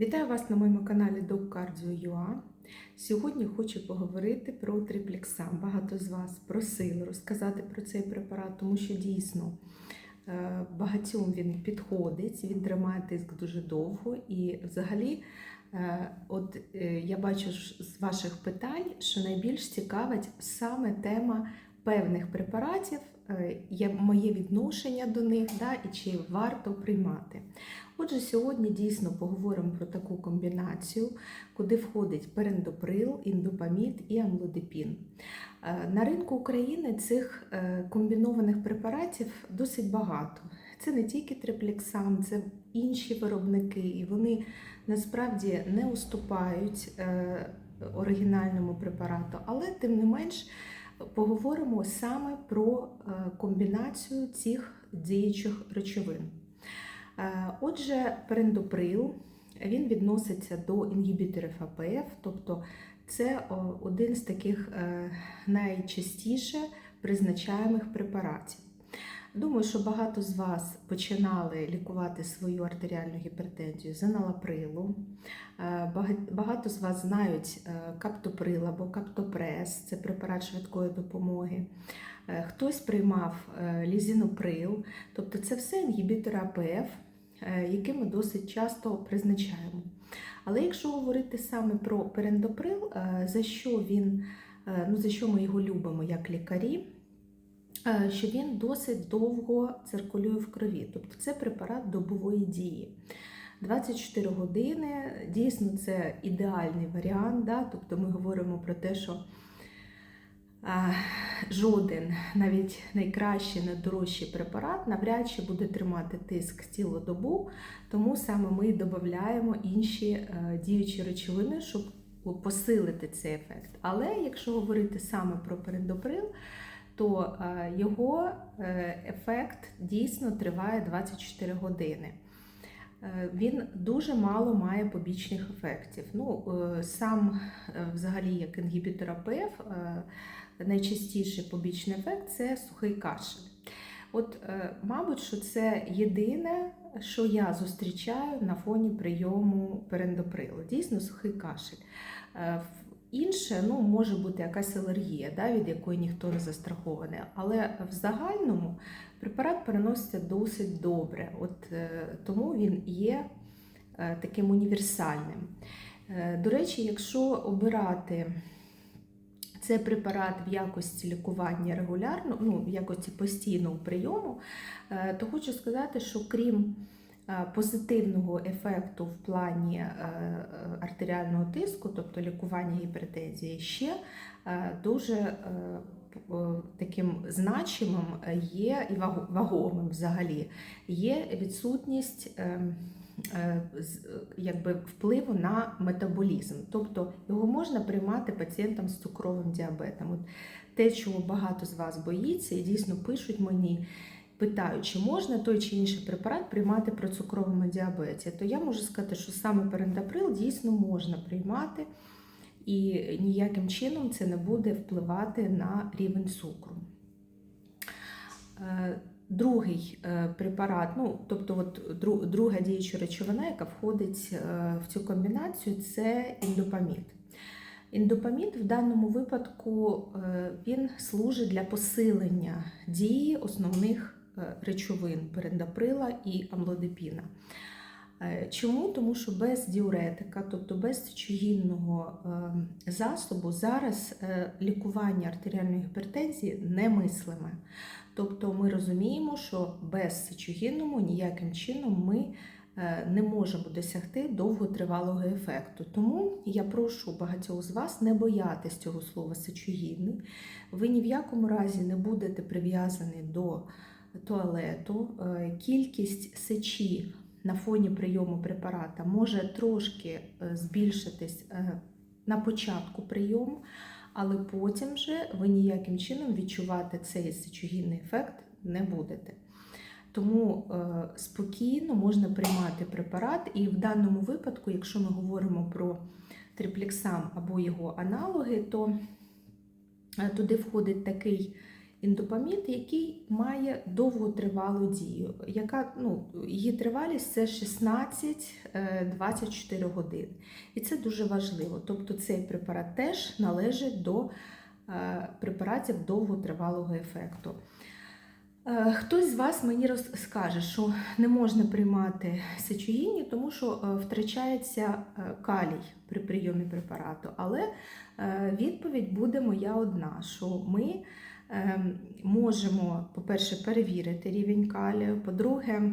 Вітаю вас на моєму каналі DocCardio.ua. Сьогодні хочу поговорити про триплексам. Багато з вас просили розказати про цей препарат, тому що дійсно е, багатьом він підходить, він тримає тиск дуже довго. І взагалі, е, от е, я бачу з ваших питань, що найбільш цікавить саме тема певних препаратів, є моє відношення до них, да, і чи варто приймати. Отже, сьогодні дійсно поговоримо про таку комбінацію, куди входить перендоприл, індопамід і амлодипін. Е, На ринку України цих е, комбінованих препаратів досить багато. Це не тільки триплексам, це інші виробники, і вони насправді не уступають е, оригінальному препарату, але тим не менш поговоримо саме про е, комбінацію цих діючих речовин. Е, Отже, перендоприл він відноситься до інгібіторів АПФ, тобто це один з таких е, найчастіше призначаємих препаратів. Думаю, що багато з вас починали лікувати свою артеріальну гіпертензію з аналаприлу. Е, Багато з вас знають е, каптоприл або каптопрес, це препарат швидкої допомоги. Е, Хтось приймав лізіноприл, тобто це все інгібітори АПФ, які ми досить часто призначаємо. Але якщо говорити саме про перендоприл, за що він, ну за що ми його любимо як лікарі, що він досить довго циркулює в крові, тобто це препарат добової дії. 24 години дійсно це ідеальний варіант. Да? Тобто ми говоримо про те, що а, жоден, навіть найкращий, найдорожчий препарат навряд чи буде тримати тиск цілу добу, тому саме ми додаємо інші е, діючі речовини, щоб посилити цей ефект. Але якщо говорити саме про перендоприл, то е, його е, ефект дійсно триває 24 години. Е, Він дуже мало має побічних ефектів. Ну, сам взагалі як інгібітор найчастіший побічний ефект це сухий кашель. От, мабуть, що це єдине, що я зустрічаю на фоні прийому перендоприлу. Дійсно, сухий кашель. Інше ну, може бути якась алергія, да, від якої ніхто не застрахований. Але в загальному препарат переноситься досить добре, от, е, тому він є е, таким універсальним. Е, До речі, якщо обирати цей препарат в якості лікування регулярно, ну, в якості постійного прийому, то хочу сказати, що крім позитивного ефекту в плані е, е, артеріального тиску, тобто лікування гіпертензії, ще е, дуже е, е, таким значимим є і вагомим взагалі є відсутність. е, е, якби впливу на метаболізм. Тобто його можна приймати пацієнтам з цукровим діабетом. От те, чого багато з вас боїться, і дійсно пишуть мені, питають, чи можна той чи інший препарат приймати при цукровому діабеті, то я можу сказати, що саме перендаприл дійсно можна приймати, і ніяким чином це не буде впливати на рівень цукру. Е, Другий е, препарат, ну тобто, от друга діюча речовина, яка входить е, в цю комбінацію, це індопамід. Індопамід в даному випадку він служить для посилення дії основних речовин перендаприла і амлодипіна. Е, Чому? Тому що без діуретика, тобто без сечогінного е, засобу, зараз е, лікування артеріальної гіпертензії немислиме. Тобто ми розуміємо, що без сечогінному ніяким чином ми е, не можемо досягти довготривалого ефекту. Тому я прошу багатьох з вас не боятись цього слова сечогінний. Ви ні в якому разі не будете прив'язані до туалету. Е, Кількість сечі на фоні прийому препарата може трошки е, збільшитись е, на початку прийому, але потім же ви ніяким чином відчувати цей сечогінний ефект не будете. Тому спокійно можна приймати препарат, і в даному випадку, якщо ми говоримо про триплексам або його аналоги, то туди входить такий індопамід, який має довготривалу дію, яка ну, її тривалість це 16-24 години. І це дуже важливо. Тобто цей препарат теж належить до е, препаратів довготривалого ефекту. Е, Хтось з вас мені роз- скаже, що не можна приймати сечогінні, тому що е, втрачається е, калій при прийомі препарату. Але е, відповідь буде моя одна: що ми можемо, по-перше, перевірити рівень калію, по-друге,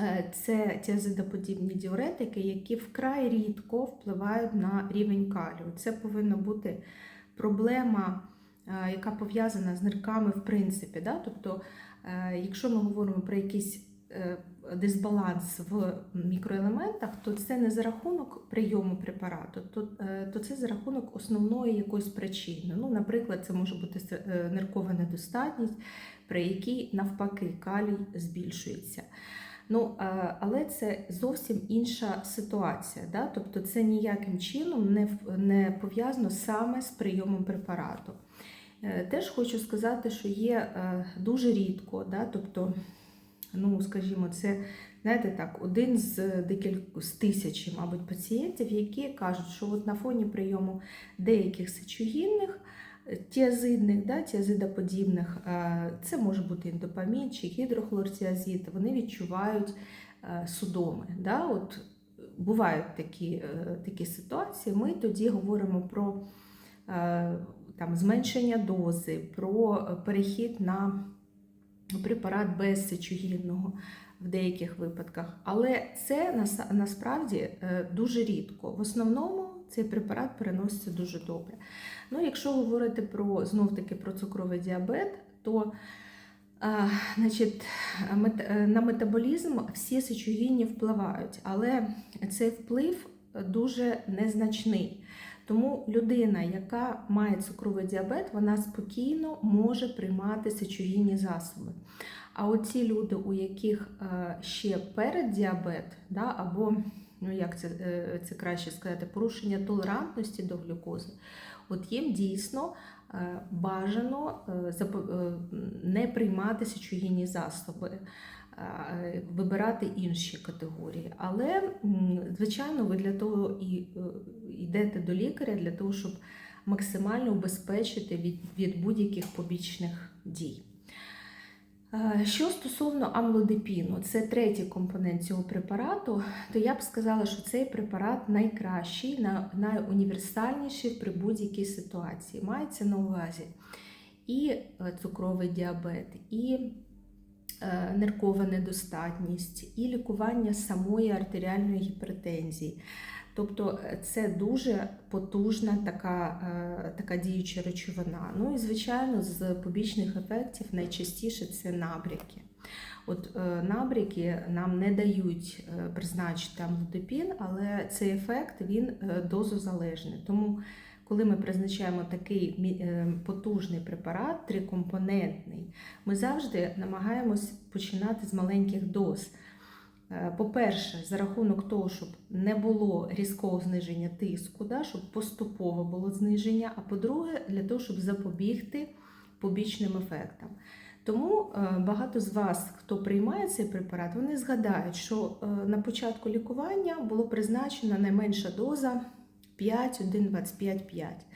е, це тіазидоподібні діуретики, які вкрай рідко впливають на рівень калію. Це повинна бути проблема, е, яка пов'язана з нирками в принципі. Да? Тобто, е, якщо ми говоримо про якийсь е, дисбаланс в мікроелементах, то це не за рахунок прийому препарату, то, е, то це за рахунок основної якоїсь причини. Ну, наприклад, це може бути е, ниркова недостатність, при якій навпаки калій збільшується. Ну, е, але це зовсім інша ситуація. Да? Тобто це ніяким чином не, не пов'язано саме з прийомом препарату. Теж хочу сказати, що є дуже рідко, да? тобто, ну, скажімо, це знаєте так, один з декількох з тисячі, мабуть, пацієнтів, які кажуть, що от на фоні прийому деяких сечогінних, е, тіазидних, да, тіазидоподібних, е, це може бути індопамін чи гідрохлортіазид, вони відчувають е, судоми. Да? От бувають такі, такі ситуації. Ми тоді говоримо про там, зменшення дози, про перехід на препарат без сечогінного в деяких випадках. Але це насправді е, дуже рідко. В основному цей препарат переноситься дуже добре. Ну, якщо говорити про знов-таки про цукровий діабет, то а, значить, е, на метаболізм всі сечогінні впливають, але цей вплив дуже незначний. Тому людина, яка має цукровий діабет, вона спокійно може приймати сечогінні засоби. А оці люди, у яких е, ще переддіабет, да, або ну як це, е, це краще сказати, порушення толерантності до глюкози, от їм дійсно е, бажано не приймати сечогінні засоби. Вибирати інші категорії. Але, звичайно, ви для того і йдете до лікаря для того, щоб максимально убезпечити від, від будь-яких побічних дій. Е, Що стосовно амлодипіну, це третій компонент цього препарату, то я б сказала, що цей препарат найкращий, найуніверсальніший при будь-якій ситуації. Мається на увазі і е, цукровий діабет, і е, ниркова недостатність, і лікування самої артеріальної гіпертензії. Тобто е, це дуже потужна така, е, така діюча речовина. Ну і звичайно, з побічних ефектів найчастіше це набряки. От е, набряки нам не дають призначити амлодипін, але цей ефект він дозозалежний. Тому, коли ми призначаємо такий потужний препарат, трикомпонентний, ми завжди намагаємось починати з маленьких доз. Е, По-перше, за рахунок того, щоб не було різкого зниження тиску, да, щоб поступово було зниження, а по-друге, для того, щоб запобігти побічним ефектам. Тому е, багато з вас, хто приймає цей препарат, вони згадають, що е, на початку лікування було призначена найменша доза 5, 1, 25, 5.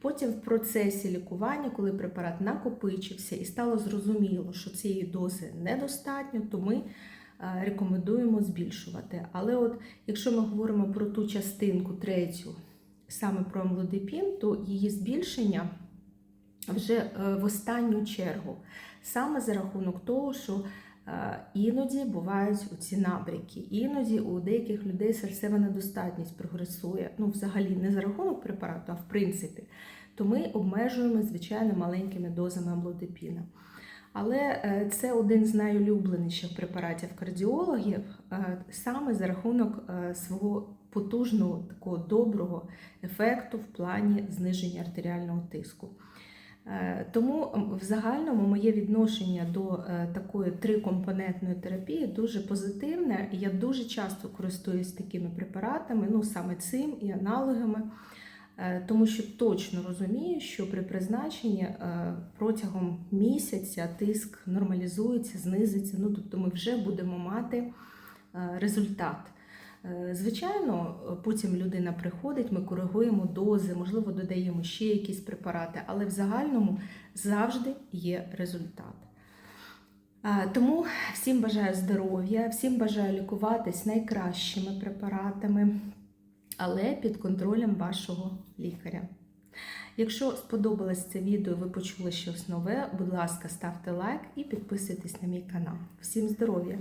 Потім в процесі лікування, коли препарат накопичився і стало зрозуміло, що цієї дози недостатньо, то ми рекомендуємо збільшувати. Але от якщо ми говоримо про ту частинку третю, саме про амлодипін, то її збільшення вже е, в останню чергу, саме за рахунок того, що е, іноді бувають ці набряки, іноді у деяких людей серцева недостатність прогресує. Ну, взагалі, не за рахунок препарату, а в принципі, то ми обмежуємо звичайно маленькими дозами амлодипіна. Але е, це один з найулюбленіших препаратів кардіологів е, саме за рахунок е, свого потужного такого доброго ефекту в плані зниження артеріального тиску. Тому в загальному моє відношення до такої трикомпонентної терапії дуже позитивне. Я дуже часто користуюсь такими препаратами, ну саме цим і аналогами. Е, Тому що точно розумію, що при призначенні е, протягом місяця тиск нормалізується, знизиться. Ну тобто ми вже будемо мати е, результат. Звичайно, потім людина приходить, ми коригуємо дози, можливо, додаємо ще якісь препарати, але в загальному завжди є результат. Тому всім бажаю здоров'я, всім бажаю лікуватись найкращими препаратами, але під контролем вашого лікаря. Якщо сподобалось це відео, ви почули щось нове, будь ласка, ставте лайк і підписуйтесь на мій канал. Всім здоров'я!